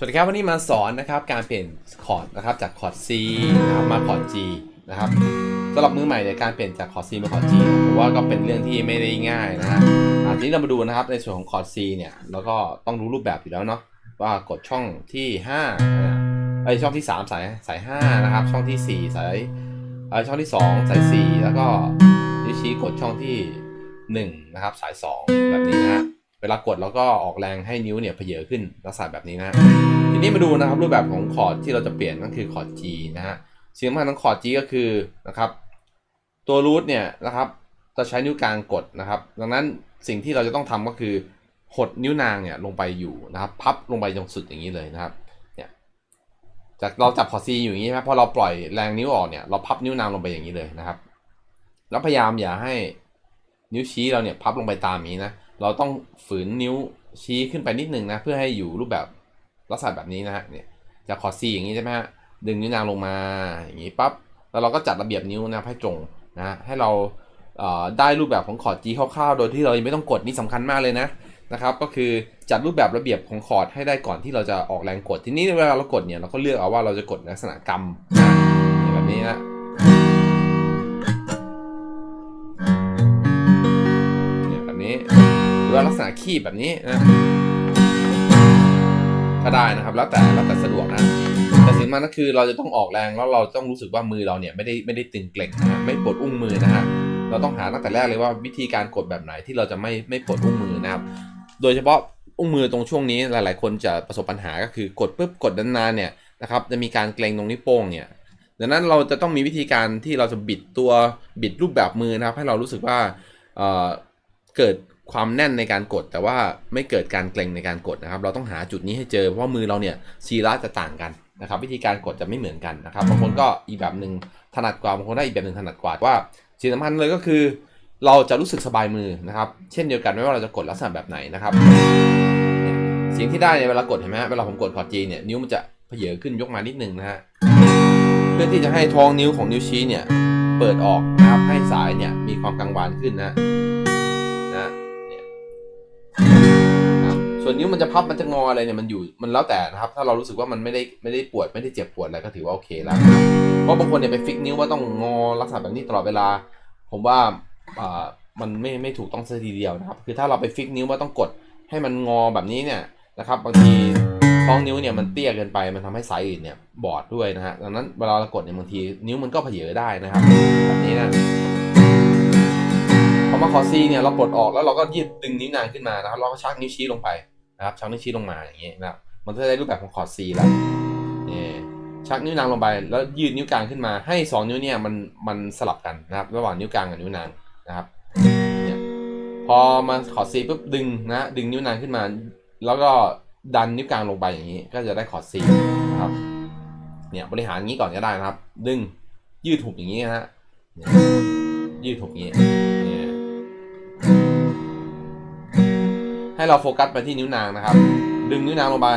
สวัสดีครับวันนี้มาสอนนะครับการเปลี่ยนคอร์ดนะครับจากคอร์ด C นะครับมาคอร์ด G นะครับสำหรับมือใหม่ในการเปลี่ยนจากคอร์ด C มาคอร์ด G ผมว่าก็เป็นเรื่องที่ไม่ได้ง่ายนะฮะทีนี้เรามาดูนะครับในส่วนของคอร์ด C เนี่ยแล้วก็ต้องรู้รูปแบบอยู่แล้วเนาะว่ากดช่องที่5ไอช่องที่ 3 สายสาย5นะครับช่องที่ 4 สายเอช่องที่ 2 สาย 4 แล้วก็นิ้วชี้กดช่องที่ 1 นะครับสาย 2 แบบนี้นะ เวลากดแล้วก็ออกแรงให้นิ้วเนี่ยเพเยอขึ้นลักษณะแบบนี้นะทีนี้มาดูนะครับรูปแบบของคอร์ดที่เราจะเปลี่ยนก็คือคอร์ด G นะฮะสิ่งสำคัญของคอร์ด G ก็คือนะครับตัวรูทเนี่ยนะครับจะใช้นิ้วกลางกดนะครับ ดังนั้นสิ่งที่เราจะต้องทำก็คือหดนิ้วนางเนี่ยลงไปอยู่นะครับ พับลงไปตรงสุดอย่างนี้เลยนะครับเนี่ยจากเราจับคอร์ด C อยู่อย่างนี้ใช่ไหมพอเราปล่อยแรงนิ้วออกเนี่ยเราพับนิ้วนางลงไปอย่างนี้เลยนะครับ แล้วพยายามอย่าให้นิ้วชี้เราเนี่ยพับลงไปตามนี้นะ เราต้องฝืนนิ้วชี้ขึ้นไปนิดนึงนะ เพื่อให้อยู่รูปแบบลักษณะแบบนี้นะฮะเนี่ยจากคอร์ด C อย่างนี้ใช่ไหมฮะดึงนิ้วนางลงมาอย่างนี้ปั๊บแล้วเราก็จัดระเบียบนิ้วนะให้ตรงนะให้เราเอ่อได้รูปแบบของคอร์ด G คร่าวๆ โดยที่เรายังไม่ต้องกดนี่สำคัญมากเลยนะนะครับ ก็คือจัดรูปแบบระเบียบของคอร์ดให้ได้ก่อนที่เราจะออกแรงกด ทีนี้เวลาเรากดเนี่ยเราก็เลือกเอาว่าเราจะกดลักษณะกำนะเนี่ยแบบนี้นะเนี่ยแบบนี้ รือว่าลักษณะคีบแบบนี้นะก็ได้นะครับ แล้วแต่แล้วแต่สะดวกนะแต่สิ่งมันก็คือเราจะต้องออกแรงแล้วเราต้องรู้สึกว่ามือเราเนี่ยไม่ได้ไม่ได้ตึงเกร็งนะฮะไม่ปวดอุ้งมือนะฮะเราต้องหาตั้งแต่แรกเลยว่าวิธีการกดแบบไหนที่เราจะไม่ไม่ปวดอุ้งมือนะครับ โดยเฉพาะอุ้งมือตรงช่วงนี้หลาย ๆ คนจะประสบปัญหาก็คือกดปุ๊บกดนานๆเนี่ยนะครับจะมีการเกร็งตรงนิ้วโป้งเนี่ยดังนั้นเราจะต้องมีวิธีการที่เราจะบิดตัวบิดรูปแบบมือนะครับ ให้เรารู้สึกว่าเออเกิด ความแน่นในการกด แต่ว่าไม่เกิดการเกร็งในการกดนะครับ เราต้องหาจุดนี้ให้เจอเพราะมือเราเนี่ยชีระจะต่างกันนะครับ วิธีการกดจะไม่เหมือนกันนะครับบางคนก็อีกแบบหนึ่งถนัดกว่าบางคนได้อีกแบบหนึ่งถนัดกว่าว่าสิ่งสำคัญเลยก็คือ เราจะรู้สึกสบายมือนะครับ เช่นเดียวกันไม่ว่าเราจะกดลักษณะแบบไหนนะครับเนี่ยงที่ได้ในเวลากดเห็นไหมฮะเวลาผมกดคอร์ดจีเนี่ยนิ้วมันจะเพเยอขึ้นยกมานิดนึงนะฮะเพื่อที่จะให้ท้องนิ้วของนิ้วชี้เนี่ยเปิดออกนะครับให้สายเนี่ยมีความกังวานขึ้นนะ ส่วนนิ้วมันจะพับมันจะงออะไรเนี่ยมันอยู่มันแล้วแต่นะครับ ถ้าเรารู้สึกว่ามันไม่ได้ไม่ได้ปวดไม่ได้เจ็บปวดอะไรก็ถือว่าโอเคแล้วเพราะบางคนเนี่ยไปฟิกนิ้วว่าต้องงอลักษณะแบบนี้ตลอดเวลา ผมว่าอ่ามันไม่ไม่ถูกต้องซะทีเดียวนะครับ คือถ้าเราไปฟิกนิ้วว่าต้องกดให้มันงอแบบนี้เนี่ยนะครับบางทีท้องนิ้วเนี่ยมันเตี้ยเกินไปมันทำให้สายอื่นเนี่ยบอดด้วยนะฮะดังนั้นเวลาเรากดเนี่ยบางทีนิ้วมันก็เผยได้นะครับแบบนี้นะพอมาขอซีเนี่ยเราปลดออกแล้วเราก็ยืดดึงนิ้วนางขึ้นมานะครับเราก็ชักนิ้วชี้ลงไป นะครับชักนิ้วชี้ลงมาอย่างนี้ยนะครับมันจะได้รูปแบบของคอร์ดซีแล้วเนี่ชักนิ้วนางลงไปแล้วยืดนิ้วกลางขึ้นมาให้สองนิ้วเนี่ยมันมันสลับกันนะครับ ระหว่างนิ้วกลางกับนิ้วนางนะครับเนี่ยพอมาขอร์ดซีปุ๊บดึงนะดึงนิ้วนางขึ้นมา แล้วก็ดันนิ้วกลางลงไปอย่างนี้ก็จะได้คอร์ดซีนะครับเนี่ยบริหารอย่างนี้ก่อนก็ได้นะครับ ดึงยืดหุบอย่างนี้นะฮะยืดหุบอย่างนี้ ให้เราโฟกัสไปที่นิ้วนางนะครับ ดึงนิ้วนางลงไป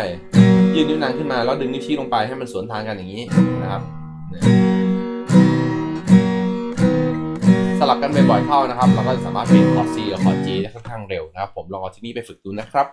ยื่นิ้วนางขึ้นมาแล้วดึงนิ้วชี้ลงไปให้มันสวนทางกันอย่างนี้นะครับเนี่ยสลับกันบ่อยๆเข้านะครับ เราก็จะสามารถเปลี่ยนคอร์ด C กับคอร์ด G ได้ค่อนข้างเร็วนะครับ ผมลองเอาที่นี่ไปฝึกดูนะครับ